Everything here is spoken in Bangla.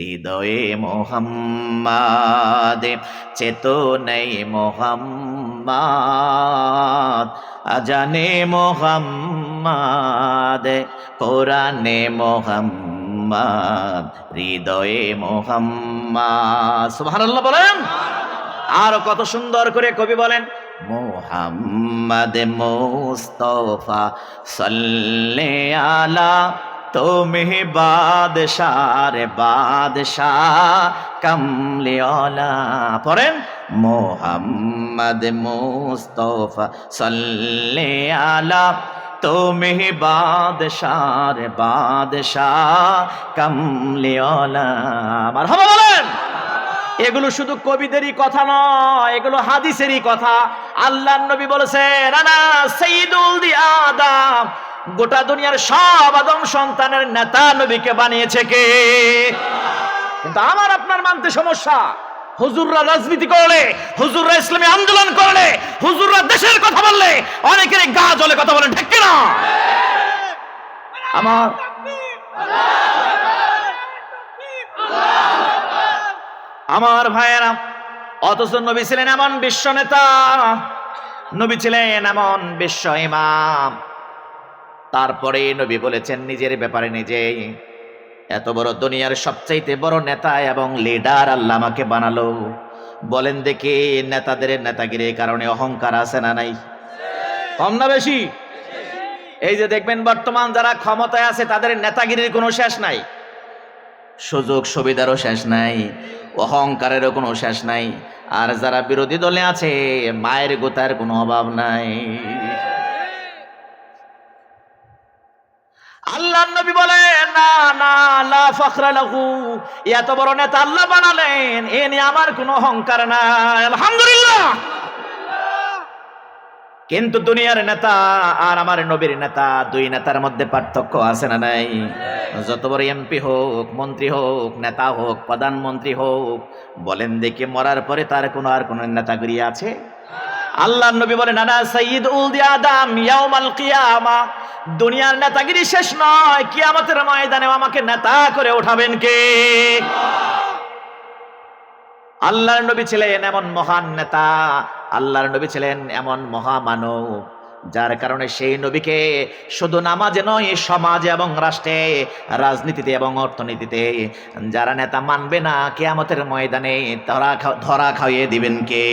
হৃদয়ে মোহাম্মদ চেতনাই মোহাম্মদ, আজানে মোহাম্মদ, কোরআনে মোহাম্মদ, হৃদয়ে মোহাম্মদ। সুবহানাল্লাহ বলেন। আর কত সুন্দর করে কবি বলেন, মোহাম্মদ মোস্তফা সাল্লে আলা তুমি বাদশাহ রে বাদশাহ কামলিওয়ালা পড়েন, মোহাম্মদ মুস্তফা সাল্লে আলা। তুমি বাদশাহ রে বাদশাহ কামলিওয়ালা মারহাবা বলেন। এগুলো শুধু কবিদেরই কথা নয়, এগুলো হাদিসেরই কথা। আল্লাহ নবী বলেছে রানা সঈদুল দি আদম। গোটা দুনিয়ার সব আদম সন্তানের নেতা নবীকে বানিয়েছে কে? কিন্তু আমার আপনার মানতে সমস্যা। হুজুররা রাজনীতি করলে, হুজুররা ইসলামী আন্দোলন করলে, হুজুররা দেশের কথা বললে অনেকের গা জলে কথা বলেন, ঠিক কিনা? আমার আমার ভাইয়েরা, অথচ নবী ছিলেন এমন বিশ্ব নেতা, নবী ছিলেন এমন বিশ্ব ইমাম। তারপরে নবী বলেছেন, নিজের ব্যাপারে নিজে এত বড় দুনিয়ার সবচাইতে বড় নেতা এবং লিডার আল্লাহ আমাকে বানালো। বলেন দেখি নেতাদের নেতাগিরির কারণে অহংকার আছে না নাই? কম না বেশি? এই যে দেখবেন, বর্তমান যারা ক্ষমতায় আছে, তাদের নেতাগিরির কোনো শেষ নাই। সুযোগ সুবিধারও শেষ নাই, অহংকারেরও কোনো শেষ নাই, আর যারা বিরোধী দলে আছে, মায়ের গোতার কোনো অভাব নাই। আল্লাহ নবী বলে না না, লা ফখরা লাহু। এত বড় নেতা আল্লাহ বানালেন, এ নিয়ে আমার কোনো অহংকার নাই। আলহামদুলিল্লাহ। কিন্তু দুনিয়ার নেতা আর আমার নবীর নেতা, দুই নেতার মধ্যে পার্থক্য আছে না নাই? যত বড় এমপি হোক, মন্ত্রী হোক, নেতা হোক, প্রধানমন্ত্রী হোক, বলেন দেখি মরার পরে তার কোনো আর কোনো নেতাগিরি আছে? আল্লাহ নবী বলেন নানা সঈদ উল আদম ইয়াউমাল কিয়ামা। দুনিয়ার নেতাগিরি শেষ নয়, কিয়ামতের ময়দানে আমাকে নেতা করে উঠাবেন কে? আল্লাহর নবী ছিলেন এমন মহান নেতা, আল্লাহর নবী ছিলেন এমন মহামানব, যার কারণে সেই নবীকে শুধু নামাজে নয়, সমাজে এবং রাষ্ট্রে, রাজনীতিতে এবং অর্থনীতিতে, যারা নেতা মানবে না, কেয়ামতের ময়দানে ধরা ধরা খাইয়ে দিবেন কে?